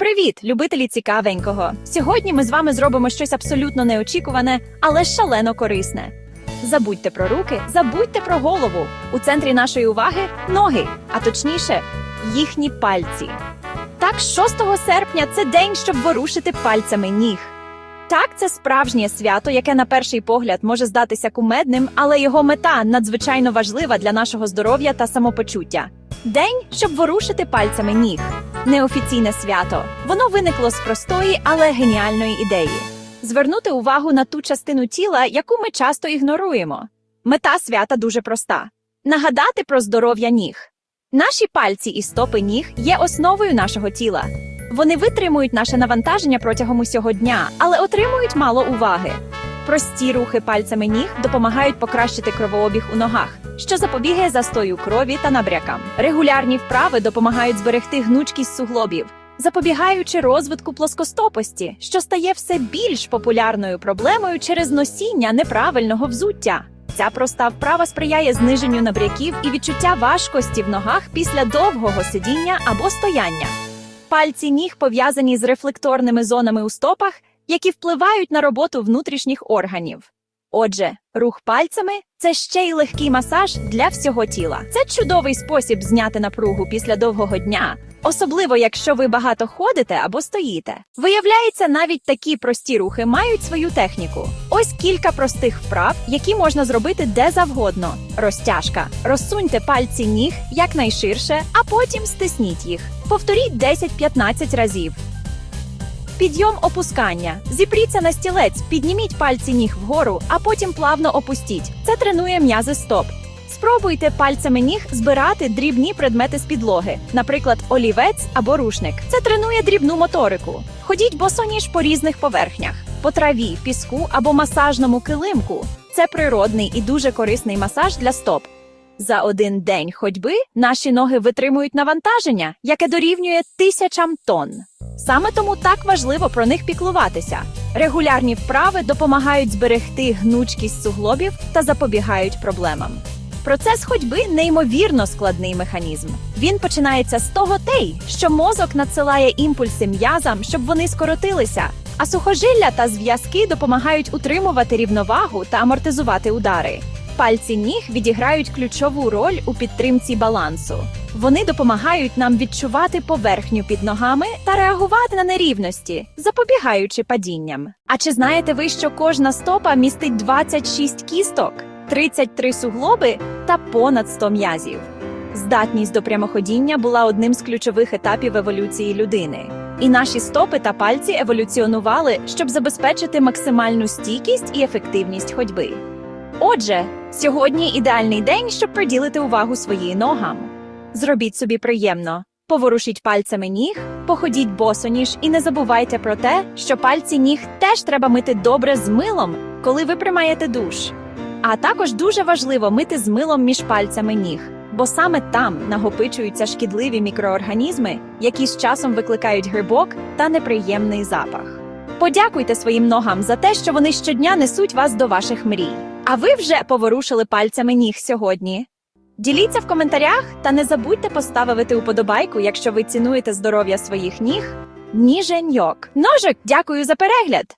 Привіт, любителі цікавенького! Сьогодні ми з вами зробимо щось абсолютно неочікуване, але шалено корисне. Забудьте про руки, забудьте про голову. У центрі нашої уваги ноги, а точніше, їхні пальці. Так, 6 серпня це день, щоб ворушити пальцями ніг. Так, це справжнє свято, яке на перший погляд може здатися кумедним, але його мета надзвичайно важлива для нашого здоров'я та самопочуття. День, щоб ворушити пальцями ніг. Неофіційне свято. Воно виникло з простої, але геніальної ідеї. Звернути увагу на ту частину тіла, яку ми часто ігноруємо. Мета свята дуже проста: нагадати про здоров'я ніг. Наші пальці і стопи ніг є основою нашого тіла. Вони витримують наше навантаження протягом усього дня, але отримують мало уваги. Прості рухи пальцями ніг допомагають покращити кровообіг у ногах, що запобігає застою крові та набрякам. Регулярні вправи допомагають зберегти гнучкість суглобів, запобігаючи розвитку плоскостопості, що стає все більш популярною проблемою через носіння неправильного взуття. Ця проста вправа сприяє зниженню набряків і відчуття важкості в ногах після довгого сидіння або стояння. Пальці ніг пов'язані з рефлекторними зонами у стопах, які впливають на роботу внутрішніх органів. Отже, рух пальцями це ще й легкий масаж для всього тіла. Це чудовий спосіб зняти напругу після довгого дня, особливо якщо ви багато ходите або стоїте. Виявляється, навіть такі прості рухи мають свою техніку. Ось кілька простих вправ, які можна зробити де завгодно. Розтяжка. Розсуньте пальці ніг якнайширше, а потім стисніть їх. Повторіть 10-15 разів. Підйом опускання. Зіпріться на стілець, підніміть пальці ніг вгору, а потім плавно опустіть. Це тренує м'язи стоп. Спробуйте пальцями ніг збирати дрібні предмети з підлоги, наприклад, олівець або рушник. Це тренує дрібну моторику. Ходіть босоніж по різних поверхнях, по траві, піску або масажному килимку. Це природний і дуже корисний масаж для стоп. За один день ходьби наші ноги витримують навантаження, яке дорівнює тисячам тонн. Саме тому так важливо про них піклуватися. Регулярні вправи допомагають зберегти гнучкість суглобів та запобігають проблемам. Процес ходьби неймовірно складний механізм. Він починається з того тей, що мозок надсилає імпульси м'язам, щоб вони скоротилися, а сухожилля та зв'язки допомагають утримувати рівновагу та амортизувати удари. Пальці ніг відіграють ключову роль у підтримці балансу. Вони допомагають нам відчувати поверхню під ногами та реагувати на нерівності, запобігаючи падінням. А чи знаєте ви, що кожна стопа містить 26 кісток, 33 суглоби та понад 100 м'язів? Здатність до прямоходіння була одним з ключових етапів еволюції людини. І наші стопи та пальці еволюціонували, щоб забезпечити максимальну стійкість і ефективність ходьби. Отже, сьогодні ідеальний день, щоб приділити увагу своїм ногам. Зробіть собі приємно. Поворушіть пальцями ніг, походіть босоніж і не забувайте про те, що пальці ніг теж треба мити добре з милом, коли ви приймаєте душ. А також дуже важливо мити з милом між пальцями ніг, бо саме там нагопичуються шкідливі мікроорганізми, які з часом викликають грибок та неприємний запах. Подякуйте своїм ногам за те, що вони щодня несуть вас до ваших мрій. А ви вже поворушили пальцями ніг сьогодні. Діліться в коментарях та не забудьте поставити уподобайку, якщо ви цінуєте здоров'я своїх ніг. Ніженьок. Ножик, дякую за перегляд!